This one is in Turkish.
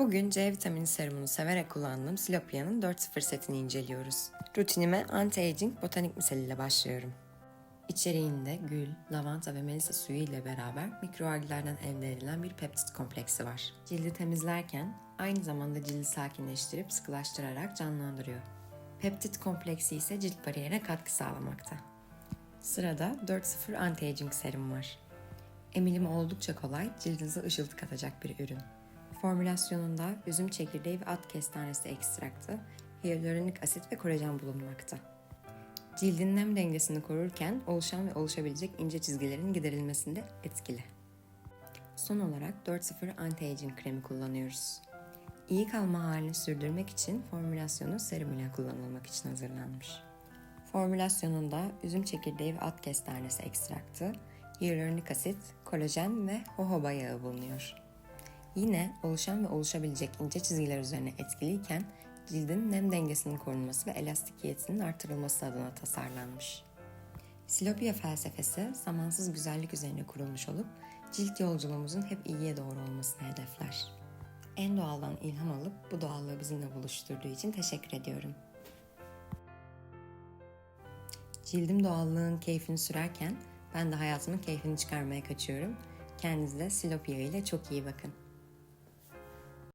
Bugün C vitamini serumunu severek kullandığım Silopia'nın 4.0 setini inceliyoruz. Rutinime anti-aging botanik miseliyle başlıyorum. İçeriğinde gül, lavanta ve melisa suyu ile beraber mikroalglerden elde edilen bir peptit kompleksi var. Cildi temizlerken aynı zamanda cildi sakinleştirip sıkılaştırarak canlandırıyor. Peptit kompleksi ise cilt bariyerine katkı sağlamakta. Sırada 4.0 anti-aging serum var. Emilimi oldukça kolay, cildinize ışıltı katacak bir ürün. Formülasyonunda üzüm çekirdeği ve at kestanesi ekstraktı, hyaluronik asit ve kolajen bulunmakta. Cildin nem dengesini korurken oluşan ve oluşabilecek ince çizgilerin giderilmesinde etkili. Son olarak 4.0 anti-aging kremi kullanıyoruz. İyi kalma halini sürdürmek için formülasyonu serum ile kullanılmak için hazırlanmış. Formülasyonunda üzüm çekirdeği ve at kestanesi ekstraktı, hyaluronik asit, kolajen ve jojoba yağı bulunuyor. Yine oluşan ve oluşabilecek ince çizgiler üzerine etkiliyken cildin nem dengesinin korunması ve elastikiyetinin artırılması adına tasarlanmış. Silopia felsefesi zamansız güzellik üzerine kurulmuş olup cilt yolculuğumuzun hep iyiye doğru olmasını hedefler. En doğaldan ilham alıp bu doğallığı bizimle buluşturduğu için teşekkür ediyorum. Cildim doğallığın keyfini sürerken ben de hayatımın keyfini çıkarmaya kaçıyorum. Kendinize Silopia ile çok iyi bakın.